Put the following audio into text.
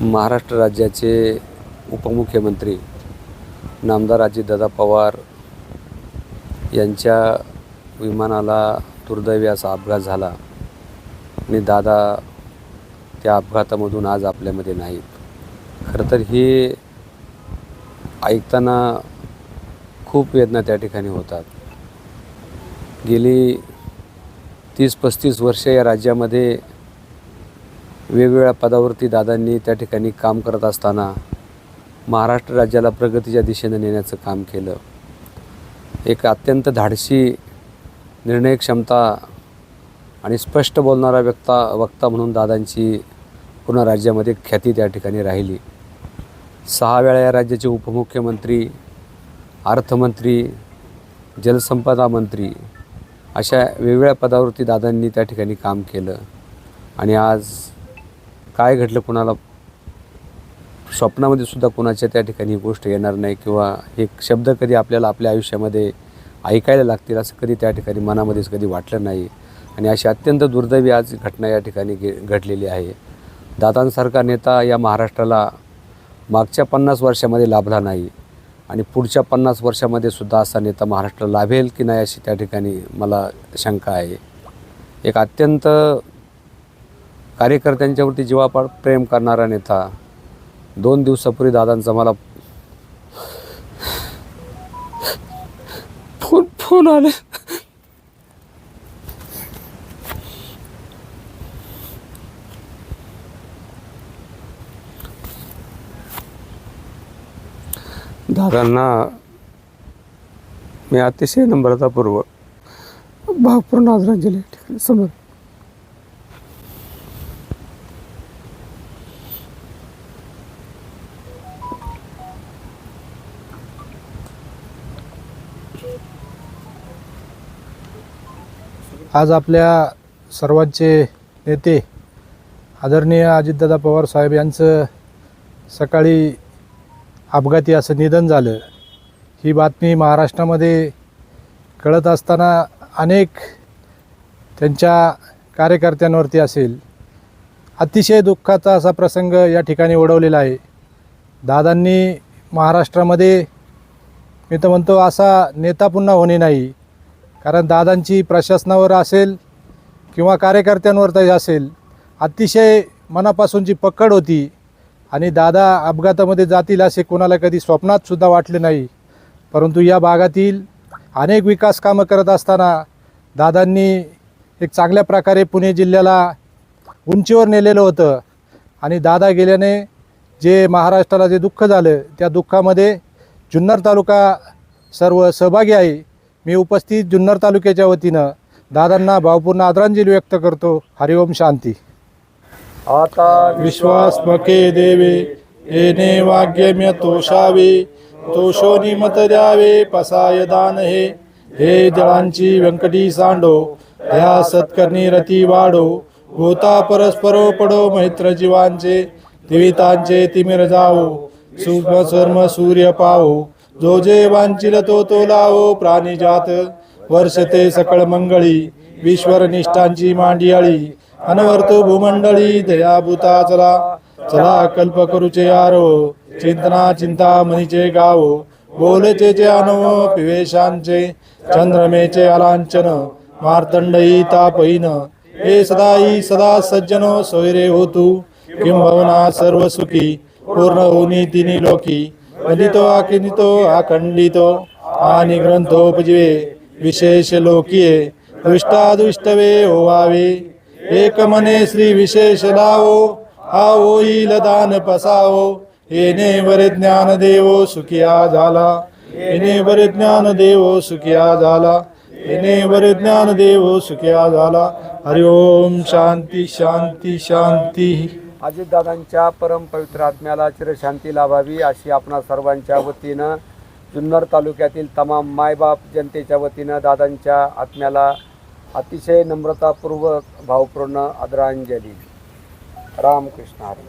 महाराष्ट्र राज्याचे उपमुख्यमंत्री नामदार अजितदादा पवार यांच्या विमानाला दुर्दैवी असा अपघात झाला आणि दादा त्या अपघातामधून आज आपल्यामध्ये नाहीत. खरं तर हे ऐकताना खूप वेदना त्या ठिकाणी होतात. गेली तीस पस्तीस वर्ष या राज्यामध्ये वेगवेगळ्या पदावरती दादांनी त्या ठिकाणी काम करत असताना महाराष्ट्र राज्याला प्रगतीच्या दिशेने नेण्याचं काम केलं. एक अत्यंत धाडसी निर्णय क्षमता आणि स्पष्ट बोलणारा व्यक्ता वक्ता म्हणून दादांची पूर्ण राज्यामध्ये ख्याती त्या ठिकाणी राहिली. सहा वेळा या राज्याचे उपमुख्यमंत्री अर्थमंत्री जलसंपदा मंत्री अशा वेगवेगळ्या पदावरती दादांनी त्या ठिकाणी काम केलं. आणि आज काय घडलं कुणाला? स्वप्नामध्ये सुद्धा कुणाच्या त्या ठिकाणी ही गोष्ट येणार नाही किंवा हे शब्द कधी आपल्याला आपल्या आयुष्यामध्ये ऐकायला लागतील असं कधी त्या ठिकाणी मनामध्येच कधी वाटलं नाही. आणि अशी अत्यंत दुर्दैवी आज घटना या ठिकाणी घडलेली आहे. दादांसारखा नेता या महाराष्ट्राला मागच्या पन्नास वर्षामध्ये लाभला नाही आणि पुढच्या पन्नास वर्षामध्ये सुद्धा असा नेता महाराष्ट्राला लाभेल की नाही अशी त्या ठिकाणी मला शंका आहे. एक अत्यंत कार्यकर्त्यांच्यावरती जीवापाड प्रेम करणारा नेता दोन दिवसापूर्वी दादांचा मला फोन फोन आले. दादांना मी अतिशय नम्रतापूर्वक भावपूर्ण आदरांजली ठिकाणी समोर आज आपल्या सर्वांचे नेते आदरणीय अजितदादा पवार साहेब यांचं सकाळी अपघाती असं निधन झालं. ही बातमी महाराष्ट्रामध्ये कळत असताना अनेक त्यांच्या कार्यकर्त्यांवरती असेल. अतिशय दुःखाचा असा प्रसंग या ठिकाणी ओढवलेला आहे. दादांनी महाराष्ट्रामध्ये मी तर म्हणतो असा नेता पुन्हा होणे नाही. कारण दादांची प्रशासनावर असेल किंवा कार्यकर्त्यांवर असेल अतिशय मनापासूनची पकड होती आणि दादा अपघातामध्ये जातील असे कोणाला कधी स्वप्नातसुद्धा वाटले नाही परंतु या भागातील अनेक विकास कामं करत असताना दादांनी एक चांगल्या प्रकारे पुणे जिल्ह्याला उंचीवर नेलेलं होतं आणि दादा गेल्याने जे महाराष्ट्राला जे दुःख झालं त्या दुःखामध्ये जुन्नर तालुका सर्व सहभागी आहे. मी उपस्थित जुन्नर तालुक्याच्या वतीनं दादांना भावपूर्ण आदरांजली व्यक्त करतो. हरिओम शांती. आता विश्वास मके देवे येणे वाग्यम्य तोषावे तोषोनी मत द्यावे पसाय दान हे. हे जळांची व्यंकटी सांडो ह्या सत्कर्णी रती वाढो. होता परस्परो पडो मैत्र जीवांचे दिवितांचे तिमिर जाओ सूक्ष्म सूर्य पाहो जो जे वांचिल तो तो लावो प्राणी जात. वर्षते सकळ मंगळी विश्वर निष्ठांची मांडियाळी अनवर्तो भूमंडळी दयाभूता चला. चला कल्प करूचे आरो चिंतना चिंता मनीचे गावो. बोलचे जे अनव पिवेशांचे चंद्रमेचे अलांचन मार्तंडई तापईन हे सदाई सदा सज्जनो सोयरे होतू. किंभवना सर्व सुखी पूर्ण होनी तिनी लोकी. वदितो आकिनितो अखंडितो आणि ग्रंथोपजीवे विशेष लोकीये दृष्टादुष्टवे होवावे। एकमने श्री विशेष लावो हा होईल दान पसावो। येणे वर ज्ञान देवो सुखिया झाला। येणे वर ज्ञान देवो सुखिया झाला। येणे वर ज्ञान देवो सुखिया झाला। हरिओम शांती शांती शांती। अजितदादांच्या परमपवित्र आत्म्याला चिरशांती लाभावी अशी आपणा सर्वांच्या वतीनं जुन्नर तालुक्यातील तमाम मायबाप जनतेच्या वतीनं दादांच्या आत्म्याला अतिशय नम्रतापूर्वक भावपूर्ण आदरांजली. रामकृष्ण हरी.